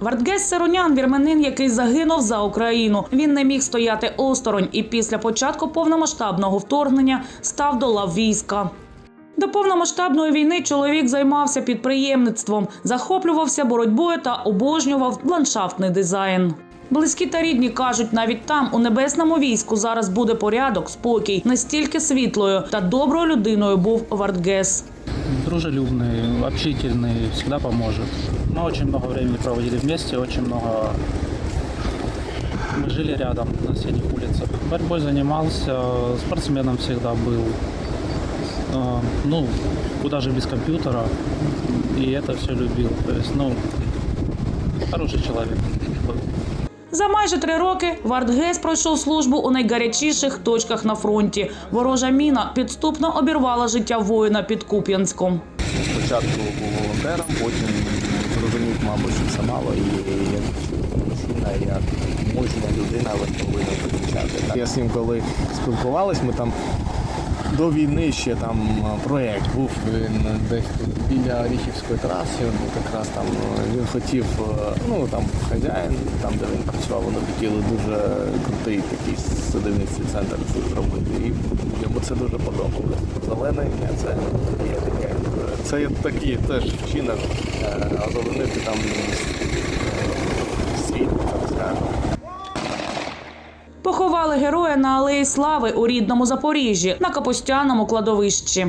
Вартгес Сиронян вірменин, який загинув за Україну. Він не міг стояти осторонь і після початку повномасштабного вторгнення став до лав війська. До повномасштабної війни чоловік займався підприємництвом, захоплювався боротьбою та обожнював ландшафтний дизайн. Близькі та рідні кажуть, навіть там, у небесному війську, зараз буде порядок, спокій. Настільки світлою та доброю людиною був Вартгес. дружелюбный, общительный, всегда поможет. Мы очень много времени проводили вместе, очень много мы жили рядом на соседних улицах. Борьбой занимался, спортсменом всегда был. Э, Ну, куда же без компьютера. И это все любил. То есть, ну, хороший человек. был. За майже три роки Вартгес пройшов службу у найгарячіших точках на фронті. Ворожа міна підступно обірвала життя воїна під Куп'янськом. Спочатку був волонтером, потім зрозумів, мабуть, що це мало, і як мужчина, як мужня людина, він повинен помічати. Я з ним коли спілкувались, ми там до війни ще там е, проєкт був він десь біля Оріхівської траси. Він якраз там е, він хотів, е, ну там хазяїн, там де він працював, вони хотіли дуже крутий такий садівницький центр зробити. І йому це дуже подобалося. Зелене ім'я це є таке. Це такий теж вчинок озеленити там Поховали героя на алеї Слави у рідному Запоріжжі на Капустяному кладовищі.